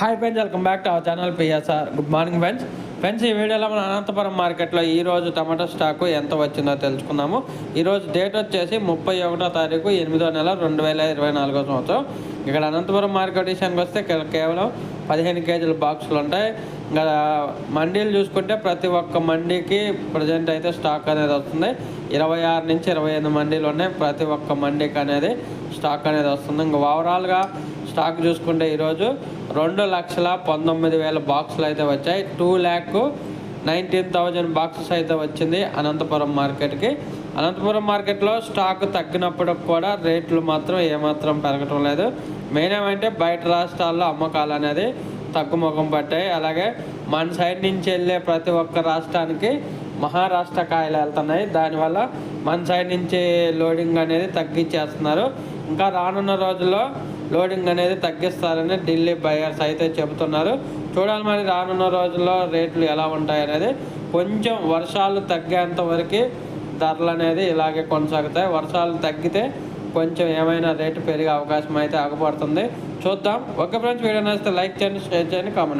Hi friends welcome back to our channel PSR good morning friends friends ఈ వీడియోలో మన అనంతపురం మార్కెట్లో ఈరోజు టమాటో స్టాకు ఎంత వచ్చిందో తెలుసుకుందాము. ఈరోజు డేట్ వచ్చేసి ముప్పై ఒకటో తారీఖు ఎనిమిదో నెల రెండు వేల ఇరవై నాలుగో సంవత్సరం. ఇక్కడ అనంతపురం మార్కెట్ విషయానికి వస్తే ఇక్కడ కేవలం పదిహేను కేజీల బాక్సులు ఉంటాయి. ఇంకా మండీలు చూసుకుంటే ప్రతి ఒక్క మండీకి ప్రజెంట్ అయితే స్టాక్ అనేది వస్తుంది. ఇరవై ఆరు నుంచి ఇరవై ఎనిమిది మండీలు ఉన్నాయి. ప్రతి ఒక్క మండీకి అనేది స్టాక్ అనేది వస్తుంది. ఇంకా ఓవరాల్గా స్టాక్ చూసుకుంటే ఈరోజు రెండు లక్షల పంతొమ్మిది వేల బాక్సులు అయితే వచ్చాయి. Two lakh nineteen thousand boxes అయితే వచ్చింది అనంతపురం మార్కెట్కి. అనంతపురం మార్కెట్లో స్టాక్ తగ్గినప్పుడు కూడా రేట్లు మాత్రం ఏమాత్రం పెరగటం లేదు. మెయిన్ ఏమంటే బయట రాష్ట్రాల్లో అమ్మకాలు అనేది తగ్గుముఖం పట్టాయి. అలాగే మన సైడ్ నుంచి వెళ్ళే ప్రతి ఒక్క రాష్ట్రానికి మహారాష్ట్ర కాయలు వెళ్తున్నాయి. దానివల్ల మన సైడ్ నుంచి లోడింగ్ అనేది తగ్గించేస్తున్నారు. ఇంకా రానున్న రోజుల్లో లోడింగ్ అనేది తగ్గిస్తారని ఢిల్లీ బయర్స్ అయితే చెబుతున్నారు. చూడాలి మరి రానున్న రోజుల్లో రేట్లు ఎలా ఉంటాయి అనేది. కొంచెం వర్షాలు తగ్గేంత వరకు ధరలు అనేది ఇలాగే కొనసాగుతాయి. వర్షాలు తగ్గితే కొంచెం ఏమైనా రేటు పెరిగే అవకాశం అయితే ఆగపడుతుంది. చూద్దాం. ఒక ఫ్రెండ్స్ వీడియో నచ్చితే లైక్ చేయండి షేర్ చేయండి కామెంట్